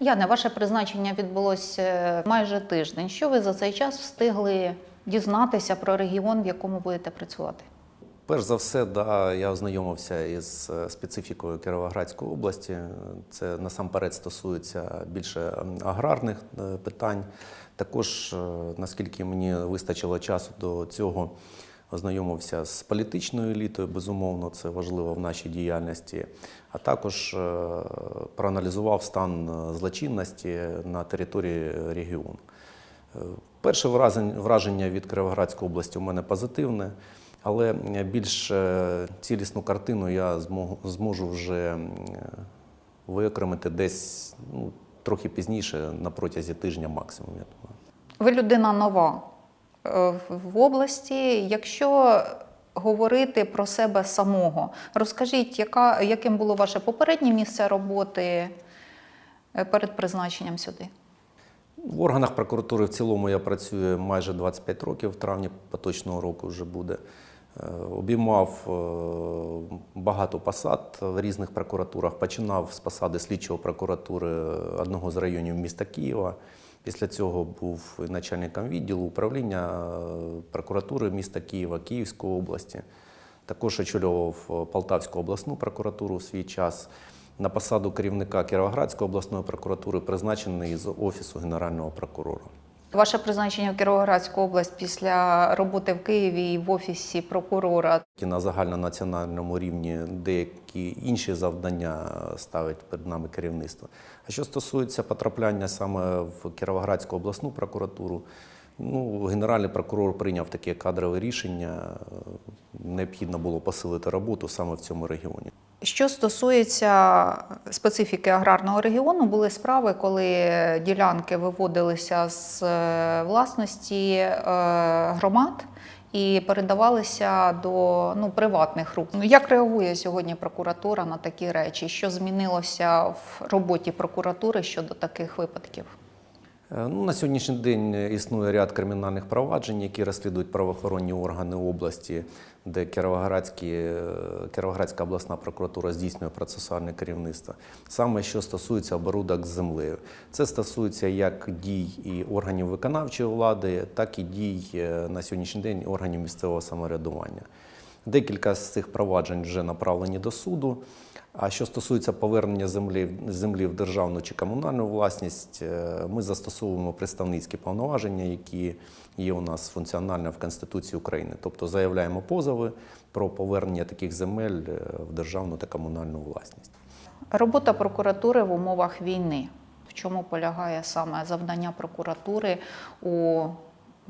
Яне, ваше призначення відбулося майже тиждень. Що ви за цей час встигли дізнатися про регіон, в якому будете працювати? Перш за все, да, я ознайомився із е, специфікою Кіровоградської області. Це насамперед стосується більше аграрних е, питань. Також, е, наскільки мені вистачило часу до цього, ознайомився з політичною елітою, безумовно, це важливо в нашій діяльності, а також е, проаналізував стан е, злочинності на території регіону. Е, Перше враження від Кіровоградської області у мене позитивне, але більш цілісну картину я зможу, вже виокремити десь ну, трохи пізніше, на протязі тижня максимум. Я думаю. Ви людина нова в- в області. Якщо говорити про себе самого, розкажіть, яка, яким було ваше попереднє місце роботи е, перед призначенням сюди? В органах прокуратури в цілому я працюю майже 25 років, в травні поточного року вже буде. Е, Обіймав е, багато посад в різних прокуратурах. Починав з посади слідчого прокуратури одного з районів міста Києва. Після цього був начальником відділу управління е, прокуратури міста Києва, Київської області. Також очолював е, Полтавську обласну прокуратуру в свій час. На посаду керівника Кіровоградської обласної прокуратури призначений з Офісу Генерального прокурора. Ваше призначення в Кіровоградську область після роботи в Києві і в офісі прокурора. На загальнонаціональному рівні деякі інші завдання ставить перед нами керівництво. А що стосується потрапляння саме в Кіровоградську обласну прокуратуру, ну, генеральний прокурор прийняв таке кадрове рішення. Необхідно було посилити роботу саме в цьому регіоні. Що стосується специфіки аграрного регіону, були справи, коли ділянки виводилися з е, власності е, громад і передавалися до ну, приватних рук. Ну, Як реагує сьогодні прокуратура на такі речі? Що змінилося в роботі прокуратури щодо таких випадків? Е, Ну, на сьогоднішній день існує ряд кримінальних проваджень, які розслідують правоохоронні органи області, де е, Кіровоградська обласна прокуратура здійснює процесуальне керівництво. Саме що стосується оборудок з землею. Це стосується як дій і органів виконавчої влади, так і дій е, на сьогоднішній день органів місцевого самоврядування. Декілька з цих проваджень вже направлені до суду. А що стосується повернення землі, землі в державну чи комунальну власність, е, ми застосовуємо представницькі повноваження, які є у нас функціонально в Конституції України. Тобто заявляємо позови про повернення таких земель е, в державну та комунальну власність. Робота прокуратури в умовах війни. В чому полягає саме завдання прокуратури у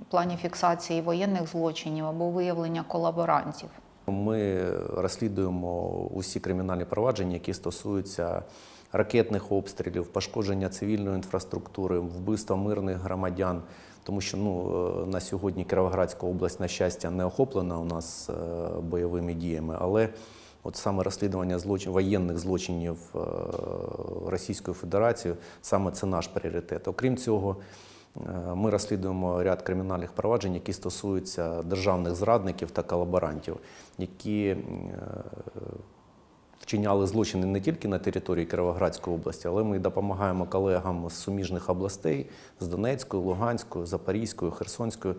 плані фіксації воєнних злочинів або виявлення колаборантів? Ми розслідуємо усі кримінальні провадження, які стосуються ракетних обстрілів, пошкодження цивільної інфраструктури, вбивства мирних громадян. Тому що ну, е, на сьогодні Кіровоградська область, на щастя, не охоплена у нас е, бойовими діями, але от саме розслідування злочин, воєнних злочинів е, Російською Федерацією, саме це наш пріоритет. Окрім цього, Ми розслідуємо ряд кримінальних проваджень, які стосуються державних зрадників та колаборантів, які е, вчиняли злочини не тільки на території Кіровоградської області, але ми допомагаємо колегам з суміжних областей з Донецької, Луганської, Запорізької, Херсонської.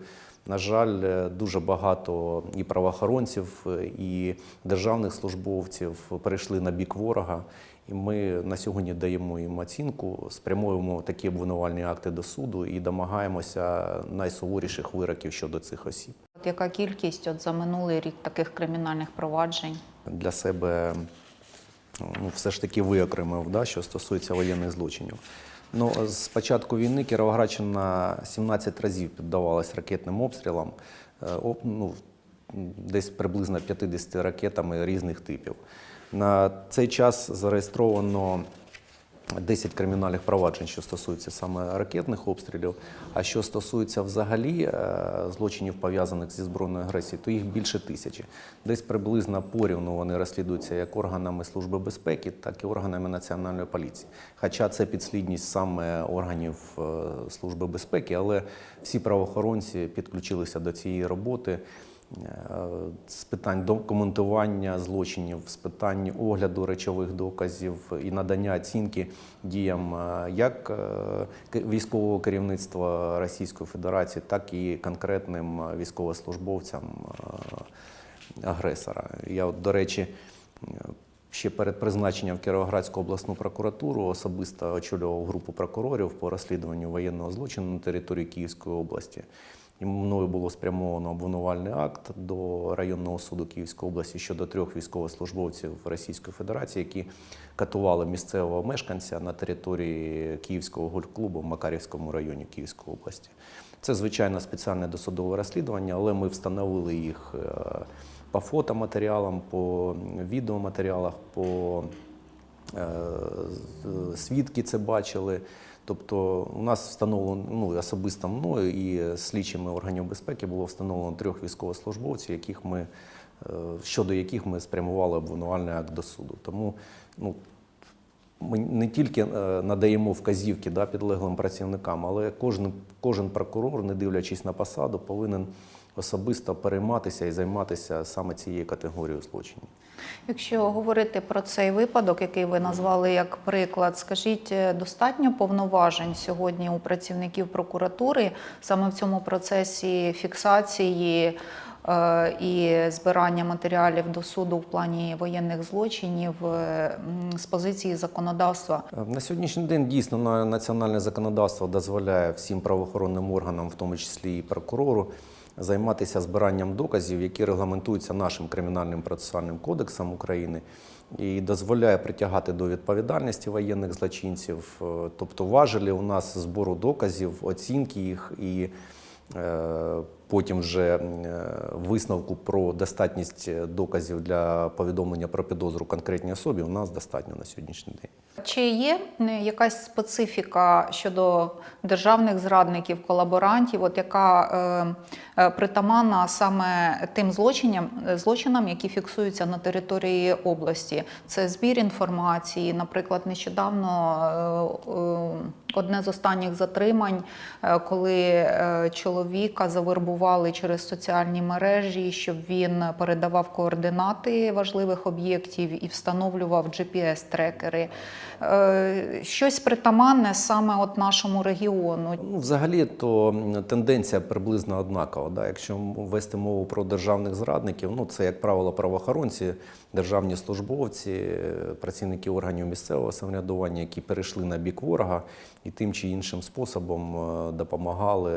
На жаль, е, дуже багато і правоохоронців, е, і державних службовців перейшли на бік ворога. І ми на сьогодні даємо їм оцінку, спрямовуємо такі обвинувальні акти до суду і домагаємося найсуворіших вироків щодо цих осіб. От яка кількість от за минулий рік таких кримінальних проваджень? Для себе ну, все ж таки виокремив, да, що стосується воєнних злочинів. Ну, з початку війни Кіровоградщина 17 разів піддавалась ракетним обстрілам, е, ну, десь приблизно 50 ракетами різних типів. На цей час зареєстровано 10 кримінальних проваджень, що стосуються саме ракетних обстрілів. А що стосується взагалі е, злочинів пов'язаних зі збройною агресією, то їх більше тисячі. Десь приблизно порівну вони розслідуються як органами Служби безпеки, так і органами національної поліції. Хоча це підслідність саме органів е, Служби безпеки, але всі правоохоронці підключилися до цієї роботи. З питань документування злочинів, з питань огляду речових доказів і надання оцінки діям е, як е, військового керівництва Російської Федерації, так і конкретним е, військовослужбовцям е, агресора. Я, от, до речі, е, ще перед призначенням в Кіровоградську обласну прокуратуру особисто очолював групу прокурорів по розслідуванню воєнного злочину на території Київської області. Мною було спрямовано обвинувальний акт до районного суду Київської області щодо трьох військовослужбовців Російської Федерації, які катували місцевого мешканця на території Київського гольф-клубу в Макарівському районі Київської області. Це звичайно спеціальне досудове розслідування, але ми встановили їх е, по фотоматеріалам, по відеоматеріалах, по е, свідки це бачили. Тобто у нас встановлено ну, особисто мною і слідчими органів безпеки було встановлено трьох військовослужбовців, яких ми, е, щодо яких ми спрямували обвинувальний акт до суду. Тому ну, ми не тільки е, надаємо вказівки да, підлеглим працівникам, але кожен, кожен прокурор, не дивлячись на посаду, повинен особисто перейматися і займатися саме цією категорією злочинів. Якщо говорити про цей випадок, який ви назвали як приклад, скажіть, е, достатньо повноважень сьогодні у працівників прокуратури саме в цьому процесі фіксації е, і збирання матеріалів до суду в плані воєнних злочинів е, з позиції законодавства? На сьогоднішній день дійсно на- національне законодавство дозволяє всім правоохоронним органам, в тому числі і прокурору, займатися збиранням доказів, які регламентуються нашим кримінальним процесуальним кодексом України, і дозволяє притягати до відповідальності воєнних злочинців. Е, Тобто важелі у нас збору доказів, оцінки їх і е, потім вже е, висновку про достатність доказів для повідомлення про підозру конкретній особі у нас достатньо на сьогоднішній день. Чи є е, якась специфіка щодо державних зрадників, колаборантів, от яка е, е, притаманна саме тим злочинам, злочинам, які фіксуються на території області? Це збір інформації. Наприклад, нещодавно е, е, одне з останніх затримань, е, коли е, чоловіка завербували через соціальні мережі, щоб він передавав координати важливих об'єктів і встановлював GPS-трекери. Е, Щось притаманне саме от нашому регіону. Ну, взагалі, то тенденція приблизно однакова. Да? Якщо вести мову про державних зрадників, ну це, як правило, правоохоронці, державні службовці, працівники органів місцевого самоврядування, які перейшли на бік ворога і тим чи іншим способом е, допомагали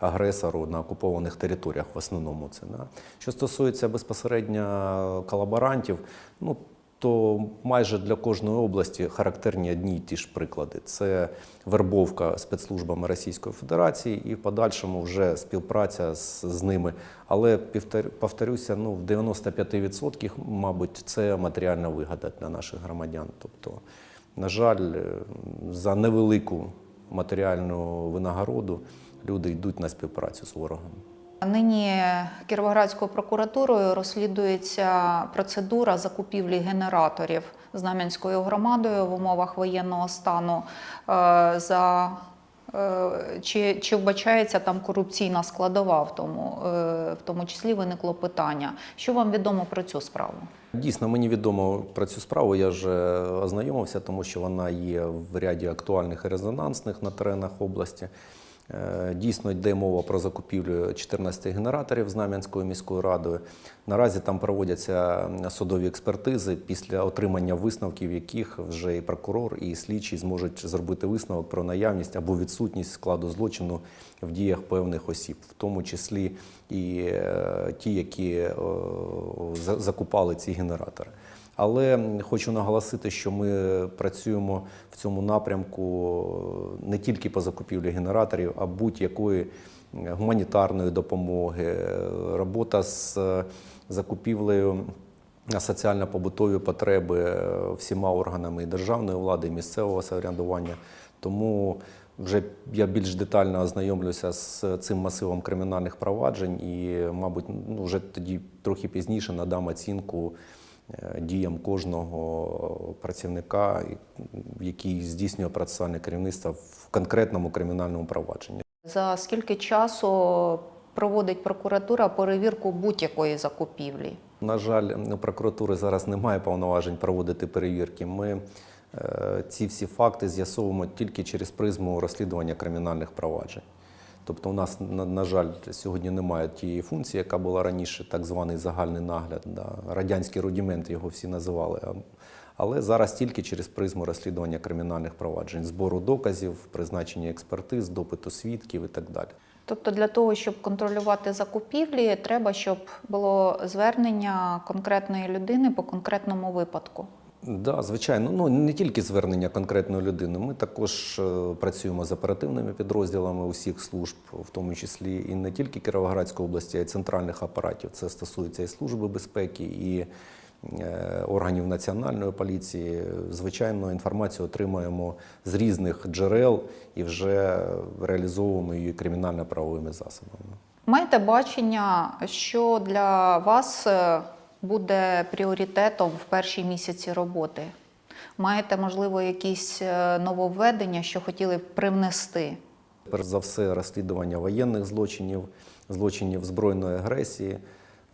агресору на окупованих територіях, в основному це. Да? Що стосується безпосередньо колаборантів, ну то майже для кожної області характерні одні й ті ж приклади. Це вербовка спецслужбами Російської Федерації і в подальшому вже співпраця з, з ними. Але повторюся, ну в 95% мабуть, це матеріальна вигода для наших громадян. Тобто, на жаль, е, за невелику матеріальну винагороду люди йдуть на співпрацю з ворогом. Нині Кіровоградською прокуратурою розслідується процедура закупівлі генераторів Знам'янською громадою в умовах воєнного стану. Е, За е, чи, чи вбачається там корупційна складова в тому, е, в тому числі виникло питання. Що вам відомо про цю справу? Дійсно, мені відомо про цю справу. Я вже ознайомився, тому що вона є в ряді актуальних і резонансних на теренах області. Е, Дійсно йде мова про закупівлю 14 генераторів Знам'янською міською радою. Наразі там проводяться судові експертизи, після отримання висновків яких вже і прокурор, і слідчий зможуть зробити висновок про наявність або відсутність складу злочину в діях певних осіб, в тому числі і е, ті, які закупали ці генератори. Але хочу наголосити, що ми працюємо в цьому напрямку не тільки по закупівлі генераторів, а будь-якої гуманітарної допомоги, робота з е, закупівлею на соціально-побутові потреби е, всіма органами і державної влади, і місцевого самоврядування. Тому вже я більш детально ознайомлюся з цим масивом кримінальних проваджень і, мабуть, ну, вже тоді трохи пізніше надам оцінку е, діям кожного працівника, який здійснює процесуальне керівництво в конкретному кримінальному провадженні. За скільки часу проводить прокуратура перевірку будь-якої закупівлі? На жаль, у прокуратури зараз немає повноважень проводити перевірки. Ми е, ці всі факти з'ясовуємо тільки через призму розслідування кримінальних проваджень. Тобто, у нас, на, на жаль, сьогодні немає тієї функції, яка була раніше, так званий загальний нагляд. Да. Радянський рудімент його всі називали. Але зараз тільки через призму розслідування кримінальних проваджень, збору доказів, призначення експертиз, допиту свідків і так далі. Тобто для того, щоб контролювати закупівлі, треба, щоб було звернення конкретної людини по конкретному випадку. Да, звичайно. Ну не тільки звернення конкретної людини. Ми також е, працюємо з оперативними підрозділами усіх служб, в тому числі і не тільки Кіровоградської області, а й центральних апаратів. Це стосується і служби безпеки, і е, органів національної поліції. Звичайно, інформацію отримуємо з різних джерел і вже реалізовуємо її кримінально-правовими засобами. Маєте бачення, що для вас е, буде пріоритетом в перші місяці роботи? Маєте, можливо, якісь е, нововведення, що хотіли б привнести? Перш за все, розслідування воєнних злочинів, злочинів збройної агресії,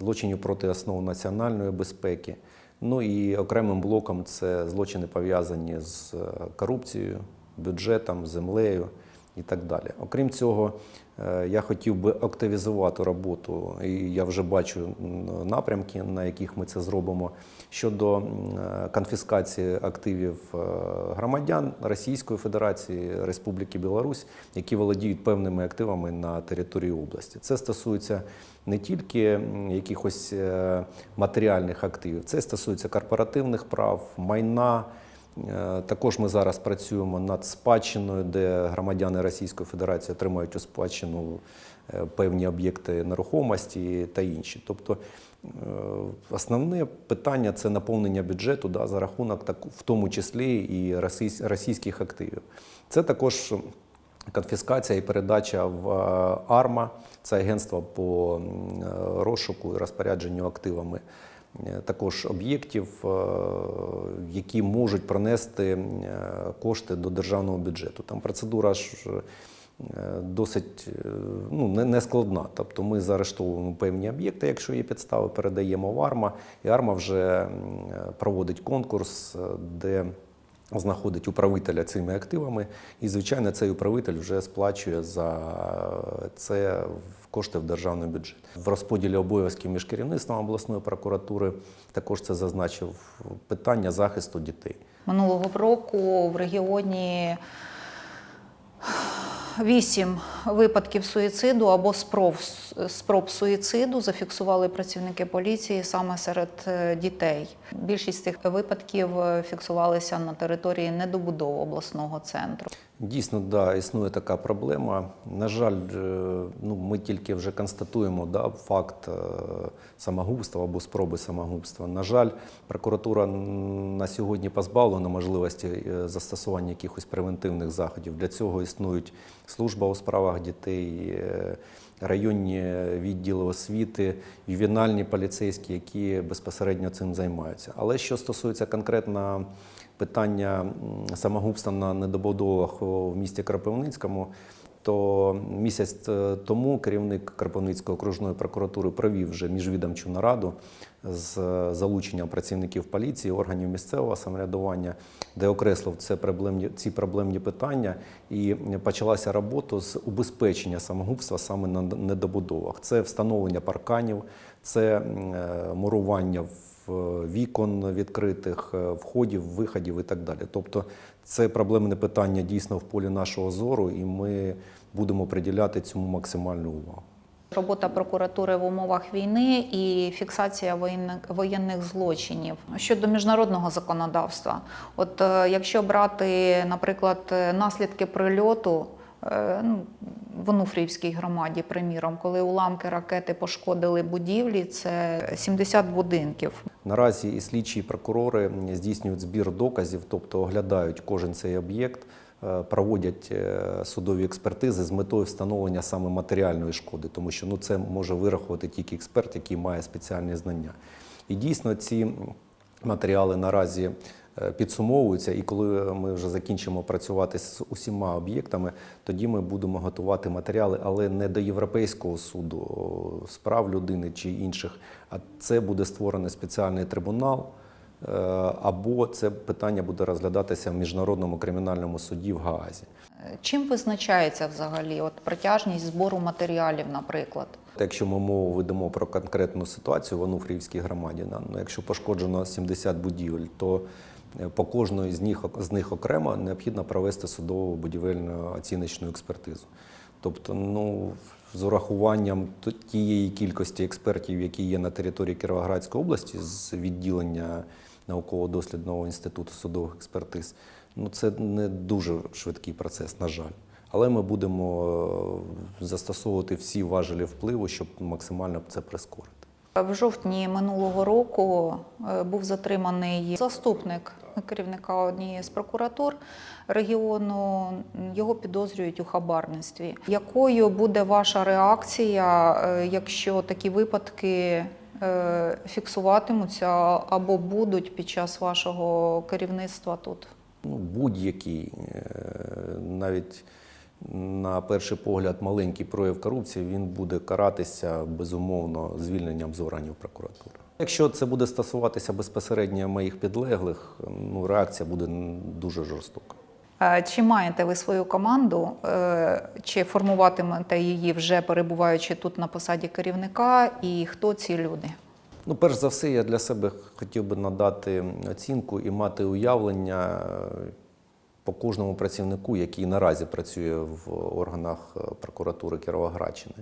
злочинів проти основ національної безпеки. Ну і окремим блоком це злочини пов'язані з е, корупцією, бюджетом, землею і так далі. Окрім цього, я хотів би активізувати роботу, і я вже бачу напрямки, на яких ми це зробимо, щодо е, конфіскації активів е, громадян Російської Федерації, Республіки Білорусь, які володіють певними активами на території області. Це стосується не тільки якихось е, матеріальних активів, це стосується корпоративних прав, майна. Е, Також ми зараз працюємо над спадщиною, де громадяни Російської Федерації отримують у спадщину е, певні об'єкти нерухомості та інші. Тобто е, основне питання це наповнення бюджету да, за рахунок так, в тому числі і російських активів. Це також конфіскація і передача в АРМА, це агентство по розшуку і розпорядженню активами. Е, Також об'єктів, е, які можуть принести е, кошти до державного бюджету. Там процедура ж досить ну, не. Тобто ми заарештовуємо певні об'єкти, якщо є підстави, передаємо в АРМА, і АРМА вже проводить конкурс, де знаходить управителя цими активами, і, звичайно, цей управитель вже сплачує за це кошти в державний бюджет. В розподілі обов'язків між керівництвом обласної прокуратури також це зазначив питання захисту дітей. Минулого року в регіоні вісім випадків суїциду або спроб, спроб суїциду зафіксували працівники поліції саме серед е, дітей. Більшість цих випадків е, фіксувалися на території недобудови обласного центру. Дійсно, да, існує така проблема. На жаль, е, ну, ми тільки вже констатуємо да, факт е, самогубства або спроби самогубства. На жаль, прокуратура на сьогодні позбавлена можливості е, застосування якихось превентивних заходів. Для цього існують служба у справах дітей, районні відділи освіти, ювенальні поліцейські, які безпосередньо цим займаються. Але що стосується конкретно питання самогубства на недобудовах в місті Кропивницькому, то місяць е, тому керівник Кропивницької окружної прокуратури провів вже міжвідомчу нараду з е, залученням працівників поліції, органів місцевого самоврядування, де окреслив це проблемні, ці проблемні питання, і почалася робота з убезпечення самогубства саме на недобудовах. Це встановлення парканів, це е, мурування в вікон відкритих, е, входів, виходів і так далі. Тобто це проблемне питання дійсно в полі нашого зору, і ми будемо приділяти цьому максимальну увагу. Робота прокуратури в умовах війни і фіксація воєнних, злочинів щодо міжнародного законодавства. От е, якщо брати, наприклад, е, наслідки прильоту. Е, ну, В Онуфріївській громаді, приміром, коли уламки ракети пошкодили будівлі, це 70 будинків. Наразі і слідчі і прокурори здійснюють збір доказів, тобто оглядають кожен цей об'єкт, е, проводять е, судові експертизи з метою встановлення саме матеріальної шкоди, тому що ну, це може вирахувати тільки експерт, який має спеціальні знання. І дійсно ці матеріали наразі е, підсумовуються, і коли ми вже закінчимо працювати з усіма об'єктами, тоді ми будемо готувати матеріали, але не до Європейського суду з прав людини чи інших, а це буде створений спеціальний трибунал. е, Або це питання буде розглядатися в міжнародному кримінальному суді в Гаазі. Чим визначається взагалі от протяжність збору матеріалів, наприклад? Якщо ми мову ведемо про конкретну ситуацію в Онуфріївській громаді, ну, якщо пошкоджено 70 будівель, то е, по кожної з них, з них окремо необхідно провести судову будівельну оціночну експертизу. Тобто, ну, з урахуванням тієї кількості експертів, які є на території Кіровоградської області, з відділення науково-дослідного інституту судових експертиз, ну це не дуже швидкий процес, на жаль. Але ми будемо е, застосовувати всі важелі впливу, щоб максимально це прискорити. В жовтні минулого року е, був затриманий заступник керівника однієї з прокуратур регіону. Його підозрюють у хабарництві. Якою буде ваша реакція, е, якщо такі випадки фіксуватимуться або будуть під час вашого керівництва тут? Ну, будь-який, е, навіть на перший погляд, маленький прояв корупції, він буде каратися безумовно звільненням з органів прокуратури. Якщо це буде стосуватися безпосередньо моїх підлеглих, ну реакція буде дуже жорстока. Чи маєте ви свою команду, е, чи формуватимете її вже перебуваючи тут на посаді керівника, і хто ці люди? Ну, перш за все, я для себе хотів би надати оцінку і мати уявлення е, по кожному працівнику, який наразі працює в органах е, прокуратури Кіровоградщини.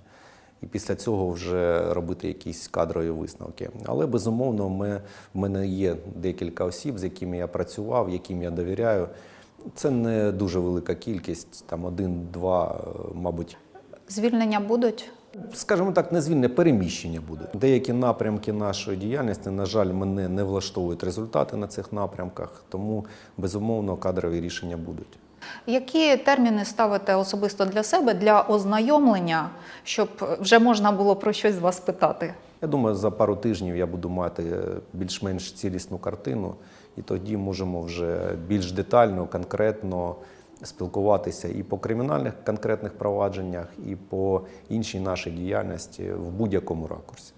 І після цього вже робити якісь кадрові висновки. Але безумовно, ми, в мене є декілька осіб, з якими я працював, яким я довіряю. Це не дуже велика кількість, там один-два, е, мабуть, Звільнення будуть? Скажімо так, не звільне переміщення буде. Деякі напрямки нашої діяльності, на жаль, мене не влаштовують результати на цих напрямках, тому безумовно кадрові рішення будуть. Які терміни ставите особисто для себе для ознайомлення, щоб вже можна було про щось з вас питати? Я думаю, за пару тижнів я буду мати е, більш-менш цілісну картину, і тоді можемо вже більш детально, конкретно спілкуватися і по кримінальних конкретних провадженнях, і по іншій нашій діяльності в будь-якому ракурсі.